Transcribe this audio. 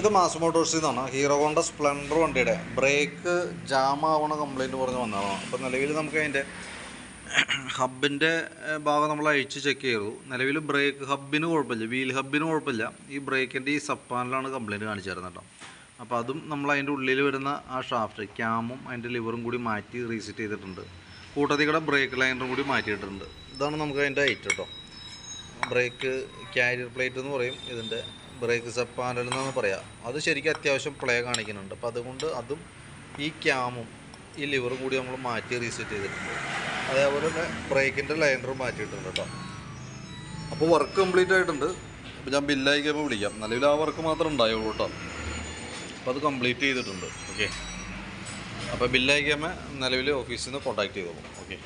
ഇത് മാസ് മോട്ടോഴ്സിൽ നിന്നാണ് ഹീറോ ഹോണ്ട സ്പ്ലെൻഡർ വണ്ടിയുടെ. ബ്രേക്ക് ജാം ആവണ കംപ്ലൈന്റ് പറഞ്ഞ് വന്നതാണ്. അപ്പോൾ നിലവിൽ നമുക്ക് അതിന്റെ ഹബിന്റെ ഭാഗം നമ്മൾ അഴിച്ച് ചെക്ക് ചെയ്തു. നിലവിൽ ബ്രേക്ക് ഹബിന് കുഴപ്പമില്ല. വീൽ ഹബിന് കുഴപ്പമില്ല. ഈ ബ്രേക്കിന്റെ ഈ സപ്പാനിലാണ് കംപ്ലൈന്റ് കാണിച്ചിരുന്നത് കേട്ടോ. അപ്പോൾ അതും നമ്മൾ അതിന്റെ ഉള്ളിൽ വരുന്ന ആ ഷാഫ്റ്റ് ക്യാമും അതിന്റെ ലിവറും കൂടി മാറ്റി റീസെറ്റ് ചെയ്തിട്ടുണ്ട്. കൂട്ടത്തിക്കടെ ബ്രേക്ക് ലൈനറും കൂടി മാറ്റിയിട്ടുണ്ട്. ഇതാണ് നമുക്ക് അതിന്റെ ഐറ്റ് കേട്ടോ. ബ്രേക്ക് ക്യാരിയർ പ്ലേറ്റ് എന്ന് പറയും. ഇതിന്റെ ബ്രേക്ക് സബ് പാനൽ എന്നാണ് പറയുക അത് ശരിക്കും അത്യാവശ്യം പ്ലേ കാണിക്കുന്നുണ്ട്. അപ്പോൾ അതുകൊണ്ട് അതും ഈ ക്യാമും ഈ ലിവർ കൂടി നമ്മൾ മാറ്റി റീസെറ്റ് ചെയ്തിട്ടുണ്ട്. അതേപോലെ തന്നെ ബ്രേക്കിന്റെ ലൈനറും മാറ്റിയിട്ടുണ്ട് കേട്ടോ അപ്പോൾ വർക്ക് കംപ്ലീറ്റ് ആയിട്ടുണ്ട്. അപ്പോൾ ഞാൻ ബില്ലായി കഴിയുമ്പോൾ വിളിക്കാം. നിലവിൽ ആ വർക്ക് മാത്രമേ ഉണ്ടായുള്ളൂ കേട്ടോ അപ്പോൾ അത് കംപ്ലീറ്റ് ചെയ്തിട്ടുണ്ട്. ഓക്കെ അപ്പോൾ ബില്ലായി കഴിയുമ്പോൾ നിലവിൽ ഓഫീസിൽ നിന്ന് കോൺടാക്ട് ചെയ്തോളൂ. ഓക്കെ